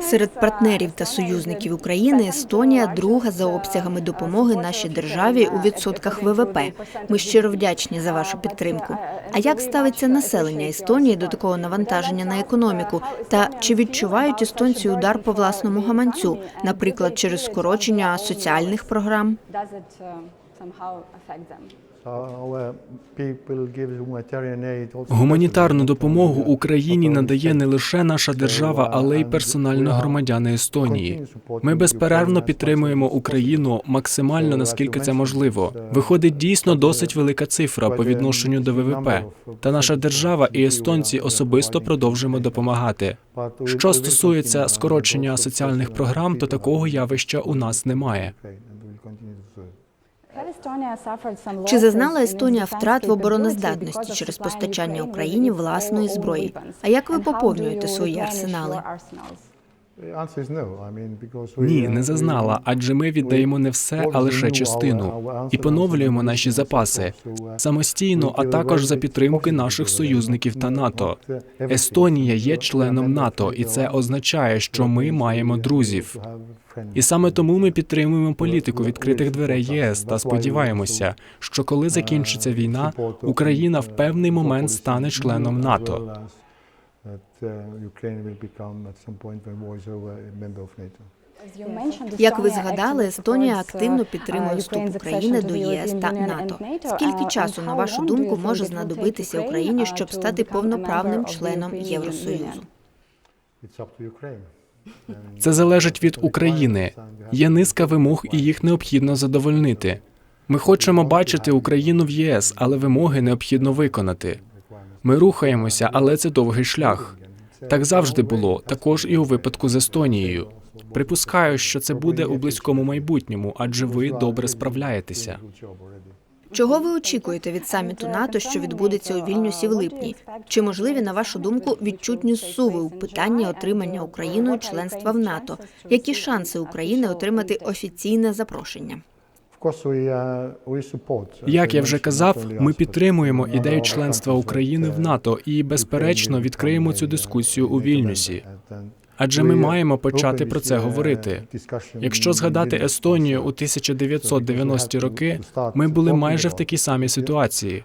Серед партнерів та союзників України Естонія друга за обсягами допомоги нашій державі у відсотках ВВП. Ми щиро вдячні за вашу підтримку. А як ставиться населення Естонії до такого навантаження на економіку? Та чи відчувають естонці удар по власному гаманцю, наприклад, через скорочення соціальних програм? Uh, Гуманітарну допомогу Україні надає не лише наша держава, але й персонально громадяни Естонії. Ми безперервно підтримуємо Україну максимально наскільки це можливо. Виходить дійсно досить велика цифра по відношенню до ВВП. Та наша держава і естонці особисто продовжуємо допомагати. Що стосується скорочення соціальних програм, то такого явища у нас немає. Чи зазнала Естонія втрат в обороноздатності через постачання Україні власної зброї? А як ви поповнюєте свої арсенали? Ні, не зазнала, адже ми віддаємо не все, а лише частину і поновлюємо наші запаси самостійно, а також за підтримки наших союзників та НАТО. Естонія є членом НАТО, і це означає, що ми маємо друзів. І саме тому ми підтримуємо політику відкритих дверей ЄС та сподіваємося, що коли закінчиться війна, Україна в певний момент стане членом НАТО. Як ви згадали, Естонія активно підтримує вступ України до єС та НАТО. Скільки часу, на вашу думку, може знадобитися Україні, щоб стати повноправним членом Євросоюзу? Це залежить від України. Є низка вимог, і їх необхідно задовольнити. Ми хочемо бачити Україну в ЄС, але вимоги необхідно виконати. Ми рухаємося, але це довгий шлях. Так завжди було, також і у випадку з Естонією. Припускаю, що це буде у близькому майбутньому, адже ви добре справляєтеся. Чого ви очікуєте від саміту НАТО, що відбудеться у Вільнюсі в липні? Чи можливі, на вашу думку, відчутні зсуви у питанні отримання Україною членства в НАТО? Які шанси України отримати офіційне запрошення? Як я вже казав, ми підтримуємо ідею членства України в НАТО і, безперечно, відкриємо цю дискусію у Вільнюсі. Адже ми маємо почати про це говорити. Якщо згадати Естонію у 1990-ті роки, ми були майже в такій самій ситуації.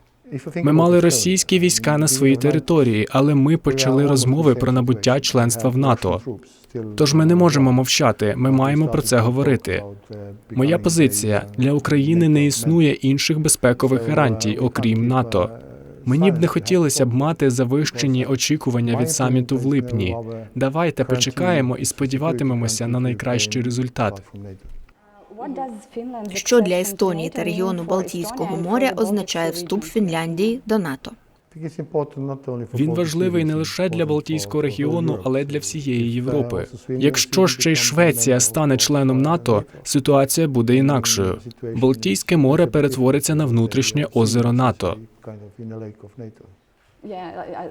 Ми мали російські війська на своїй території, але ми почали розмови про набуття членства в НАТО. Тож ми не можемо мовчати. Ми маємо про це говорити. Моя позиція для України не існує інших безпекових гарантій, окрім НАТО. Мені б не хотілося б мати завищені очікування від саміту в липні. Давайте почекаємо і сподіватимемося на найкращий результат. Що для Естонії та регіону Балтійського моря означає вступ Фінляндії до НАТО? Він важливий не лише для Балтійського регіону, але й для всієї Європи. Якщо ще й Швеція стане членом НАТО, ситуація буде інакшою. Балтійське море перетвориться на внутрішнє озеро НАТО.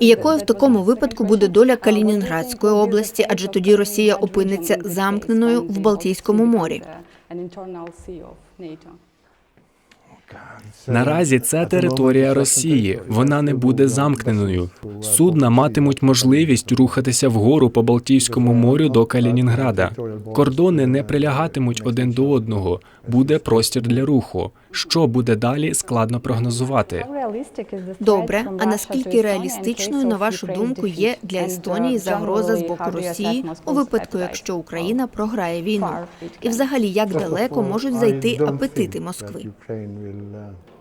І якою в такому випадку буде доля Калінінградської області, адже тоді Росія опиниться замкненою в Балтійському морі? Наразі це територія Росії. Вона не буде замкненою. Судна матимуть можливість рухатися вгору по Балтійському морю до Калінінграда. Кордони не прилягатимуть один до одного. Буде простір для руху. Що буде далі, складно прогнозувати. Добре, а наскільки реалістичною, на вашу думку, є для Естонії загроза з боку Росії у випадку, якщо Україна програє війну? І взагалі, як далеко можуть зайти апетити Москви?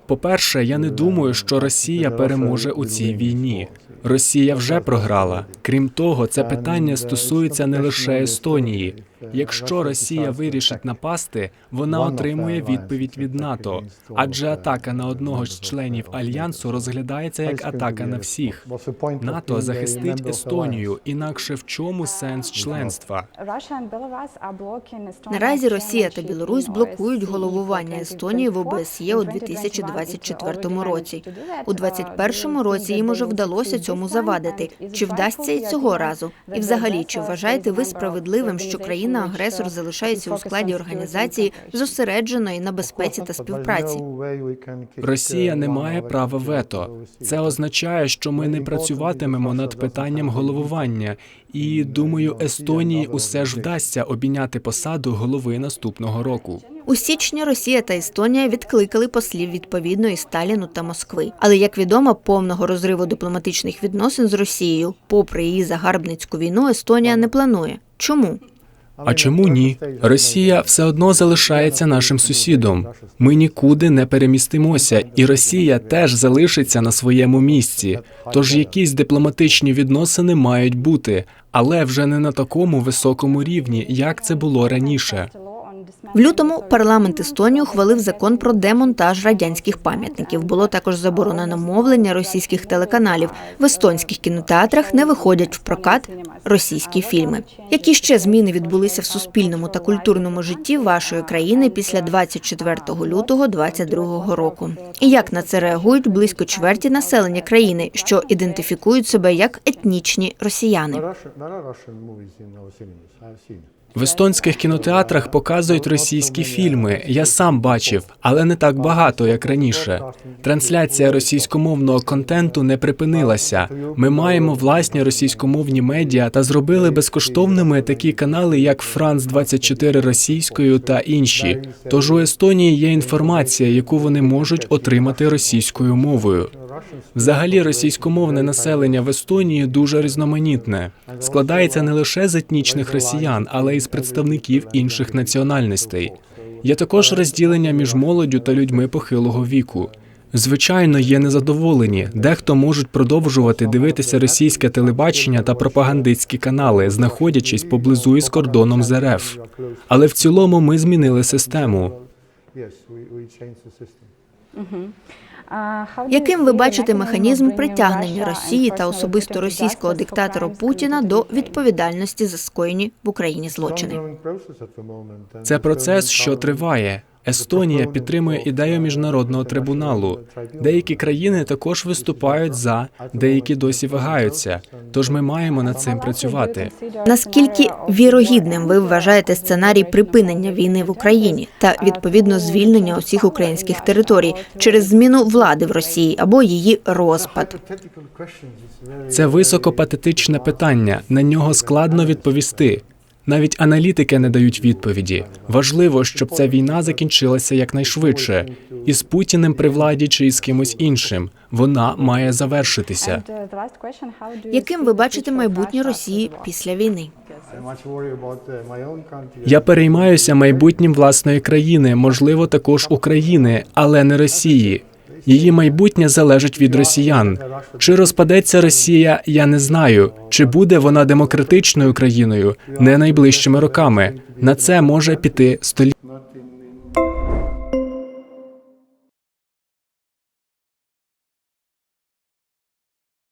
По-перше, я не думаю, що Росія переможе у цій війні. Росія вже програла. Крім того, це питання стосується не лише Естонії. Якщо Росія вирішить напасти, вона отримує відповідь від НАТО, адже атака на одного з членів альянсу розглядається як атака на всіх. НАТО захистить Естонію, інакше в чому сенс членства? Наразі Росія та Білорусь блокують головування Естонії в ОБСЄ у 2024 році. У 2021 році їм уже вдалося цьому завадити. Чи вдасться і цього разу? І взагалі, чи вважаєте ви справедливим, що країни країна-агресор залишається у складі організації, зосередженої на безпеці та співпраці. Росія не має права вето. Це означає, що ми не працюватимемо над питанням головування. І думаю, Естонії усе ж вдасться обійняти посаду голови наступного року. У січні Росія та Естонія відкликали послів відповідної Сталіну та Москви. Але як відомо, повного розриву дипломатичних відносин з Росією, попри її загарбницьку війну, Естонія не планує. Чому? А чому ні? Росія все одно залишається нашим сусідом. Ми нікуди не перемістимося, і Росія теж залишиться на своєму місці. Тож якісь дипломатичні відносини мають бути, але вже не на такому високому рівні, як це було раніше. В лютому парламент Естонії ухвалив закон про демонтаж радянських пам'ятників. Було також заборонено мовлення російських телеканалів. В естонських кінотеатрах не виходять в прокат російські фільми. Які ще зміни відбулися в суспільному та культурному житті вашої країни після 24 лютого 2022 року? І як на це реагують близько чверті населення країни, що ідентифікують себе як етнічні росіяни? В естонських кінотеатрах показують російські фільми. Я сам бачив, але не так багато, як раніше. Трансляція російськомовного контенту не припинилася. Ми маємо власні російськомовні медіа та зробили безкоштовними такі канали, як Франц 24 російською та інші. Тож у Естонії є інформація, яку вони можуть отримати російською мовою. Взагалі, російськомовне населення в Естонії дуже різноманітне. Складається не лише з етнічних росіян, але й з представників інших національностей. Є також розділення між молоддю та людьми похилого віку. Звичайно, є незадоволені. Дехто можуть продовжувати дивитися російське телебачення та пропагандистські канали, знаходячись поблизу із кордоном з РФ. Але в цілому ми змінили систему. Яким ви бачите механізм притягнення Росії та особисто російського диктатора Путіна до відповідальності за скоєні в Україні злочини? Це процес, що триває. Естонія підтримує ідею міжнародного трибуналу. Деякі країни також виступають за, деякі досі вагаються. Тож ми маємо над цим працювати. Наскільки вірогідним ви вважаєте сценарій припинення війни в Україні та відповідно звільнення усіх українських територій через зміну влади в Росії або її розпад? Це високопатетичне питання. На нього складно відповісти. Навіть аналітики не дають відповіді. Важливо, щоб ця війна закінчилася якнайшвидше, із Путіним при владі чи із кимось іншим. Вона має завершитися. Яким ви бачите майбутнє Росії після війни? Я переймаюся майбутнім власної країни, можливо, також України, але не Росії. Її майбутнє залежить від росіян. Чи розпадеться Росія, я не знаю. Чи буде вона демократичною країною не найближчими роками. На це може піти століття.